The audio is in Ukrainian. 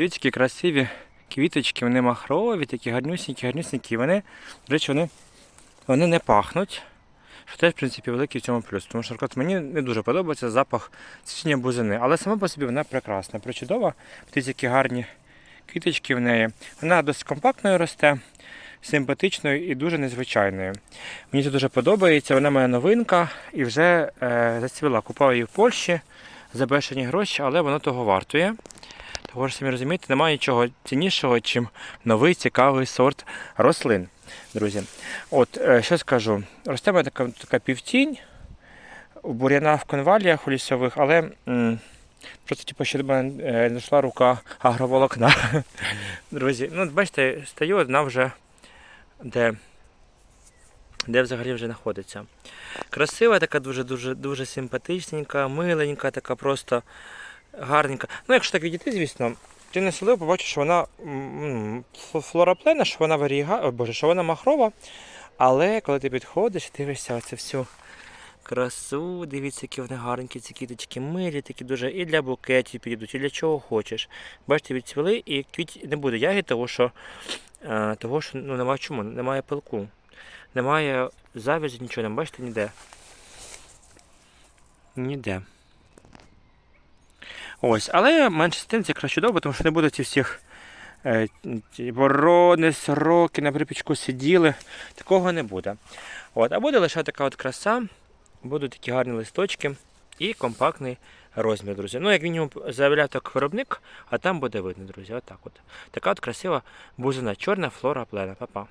Дивіться, які красиві квіточки, вони махрові, такі гарнюсінькі, гарнюсінькі. Вони, до речі, вони, вони не пахнуть. Що теж, в принципі, великий в цьому плюс. Тому що наприклад, мені не дуже подобається запах цвітіння бузини, але сама по собі вона прекрасна, причудова. Дивіться, які гарні квіточки в неї. Вона досить компактною росте, симпатичною і дуже незвичайною. Мені це дуже подобається. Вона моя новинка і вже е, зацвіла. Купав її в Польщі за бешені гроші, але воно того вартує. Того ж самі розумієте, немає нічого ціннішого, чим новий цікавий сорт рослин, друзі. От, е, що скажу, росте мене така, така півтінь, бур'яна в конваліях у лісових, але м, просто типу, ще до мене е, не дійшла рука агроволокна. Друзі, ну бачите, стою одна вже, де, де взагалі вже знаходиться. Красива, така дуже дуже дуже симпатичненька, миленька, така просто гарненька. Ну, якщо так відійти, звісно, ти не сидив, побачиш, що вона м, ф- флораплена, що вона варіга, о, боже, що вона махрова. Але коли ти підходиш, дивишся оце всю красу, дивіться, які вони гарненькі, ці квіточки милі, такі дуже і для букетів підійдуть, і для чого хочеш. Бачите, відцвіли і квіт не буде ягід, того що, е, того, що ну, немає чому, немає пилку. Немає завязі, нічого, не бачите ніде. Ніде. Ось, але менше тим це якраз чудово, тому що не буде ці всіх е, ті ворони, сороки на припічку сиділи. Такого не буде. От, а буде лише така от краса, будуть такі гарні листочки і компактний розмір, друзі. Ну, як мінімум, заявляв так виробник, а там буде видно, друзі. Отак от. Така от красива бузина, чорна флора плена. Па-па.